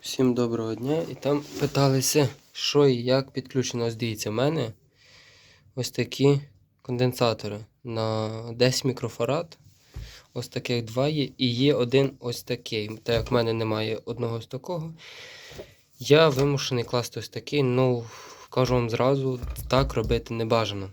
Всім доброго дня. І там питалися, що і як підключено. Дивіться, в мене ось такі конденсатори на 10 мікрофарад. Ось таких два є. І є один ось такий. Так як в мене немає одного ось такого, я вимушений класти ось такий. Ну, кажу вам зразу, так робити не бажано.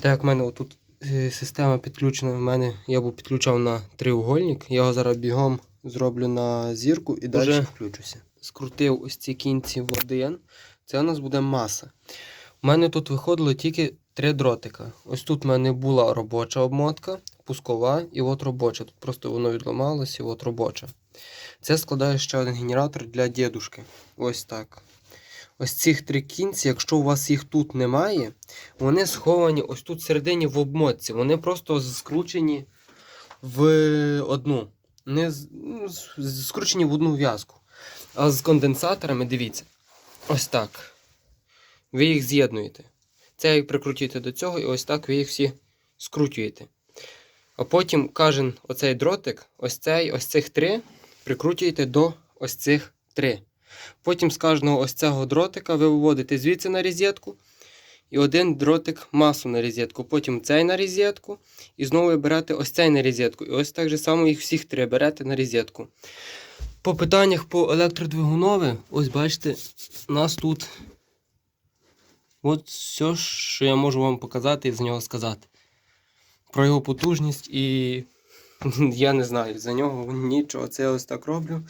Так як в мене отут е, система підключена, в мене я був підключав на треугольник, я його зараз бігом зроблю на зірку і далі включуся. Скрутив ось ці кінці в один. Це у нас буде маса. У мене тут виходило тільки три дротика. Ось тут в мене була робоча обмотка, пускова і от робоча. Тут просто воно відламалося, і от робоча. Це складає ще один генератор для дідушки. Ось так. Ось цих три кінці, якщо у вас їх тут немає, вони сховані ось тут всередині в обмотці. Вони просто скручені в одну. Не ну, скручені в одну в'язку. А з конденсаторами, дивіться, ось так. Ви їх з'єднуєте. Це ви прикрутюєте до цього, і ось так ви їх всі скручуєте. А потім кожен оцей дротик, ось цей, ось цих три, прикручуєте до ось цих три. Потім з кожного ось цього дротика ви виводите звідси на розетку. І один дротик масу на розетку. Потім цей на розетку. І знову ви берете ось цей на розетку. І ось так же само їх всіх три берете на розетку. По питаннях по електродвигунові, ось бачите, у нас тут от все, що я можу вам показати і за нього сказати. Про його потужність і я не знаю, за нього нічого. Це я ось так роблю.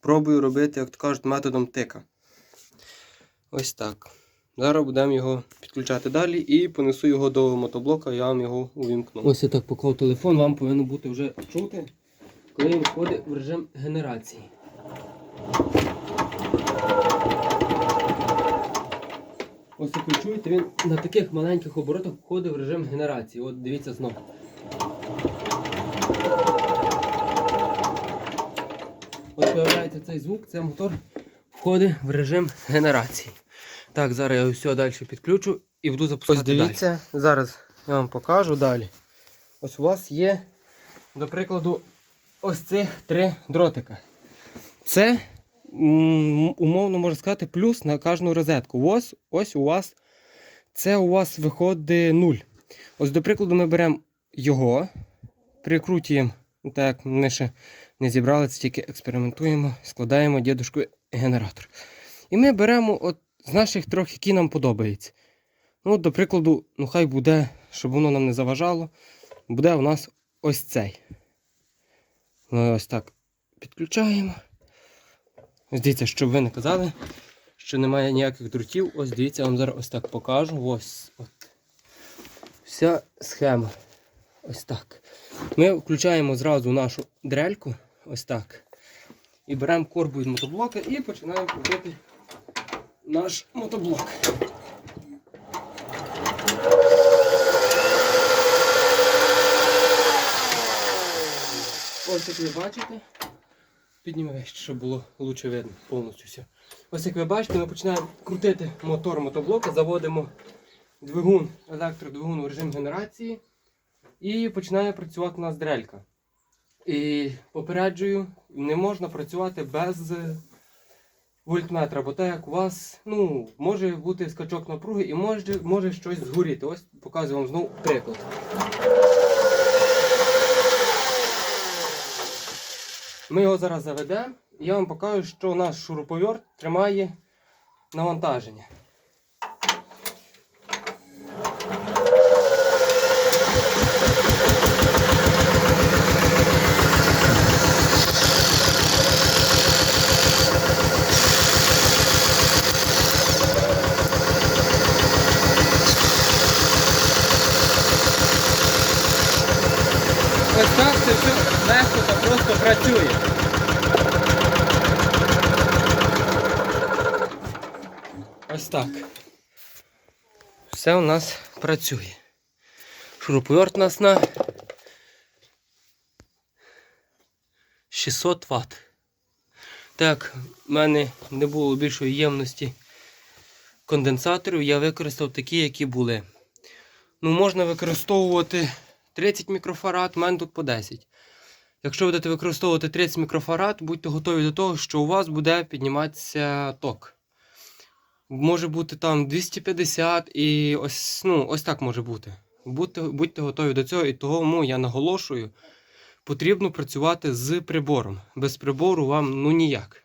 Пробую робити, як то кажуть, методом тика. Ось так. Зараз будемо його підключати далі і понесу його до мотоблока, я вам його увімкну. Ось я так поклав телефон, вам повинно бути вже чути, коли він входить в режим генерації. Ось як ви чуєте, він на таких маленьких оборотах входить в режим генерації. От дивіться знову. От появляється цей звук, це мотор входить в режим генерації. Так, зараз я все далі підключу і буду запускати. Ось дивіться, зараз я вам покажу далі. Ось у вас є, до прикладу, ось цих три дротика. Це, умовно можна сказати, плюс на кожну розетку. Ось, ось у вас це у вас виходить 0. Ось, до прикладу, ми беремо його, прикрутуємо, так ми ще не зібрали, це тільки експериментуємо, складаємо дідушку генератор. І ми беремо от з наших трьох, які нам подобаються. Ну, до прикладу, ну хай буде, щоб воно нам не заважало, буде у нас ось цей. Ну, ось так підключаємо. Ось дивіться, щоб ви не казали, що немає ніяких дротів. Ось дивіться, я вам зараз ось так покажу. Ось от. Вся схема. Ось так. Ми включаємо зразу нашу дрельку. Ось так. І беремо корбу від мотоблока і починаємо крутити наш мотоблок. Ось як ви бачите. Підніми щоб було лучше видно повністю все. Ось як ви бачите, ми починаємо крутити мотор мотоблока, заводимо двигун, електродвигун у режим генерації і починає працювати у нас дрелька. І попереджую, не можна працювати без вольтметра, бо так як у вас ну, може бути скачок напруги і може, може щось згоріти. Ось показую вам знову приклад. Ми його зараз заведемо і я вам покажу, що наш шуруповерт тримає навантаження. Ось це легко просто працює. Ось так. Все у нас працює. Шуруповерт у нас на 600 Вт. Так, в мене не було більшої ємності конденсаторів, я використав такі, які були. Ну, можна використовувати 30 мікрофарад, в мене тут по 10. Якщо будете використовувати 30 мікрофарад, будьте готові до того, що у вас буде підніматися ток. Може бути там 250 і ось, ну, ось так може бути. Будьте, будьте готові до цього, і тому я наголошую, потрібно працювати з прибором. Без прибору вам ну ніяк.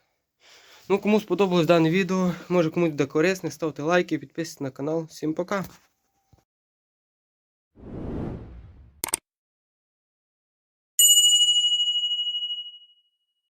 Ну, кому сподобалось дане відео, може комусь буде корисне, ставте лайки, підписуйтесь на канал. Всім пока!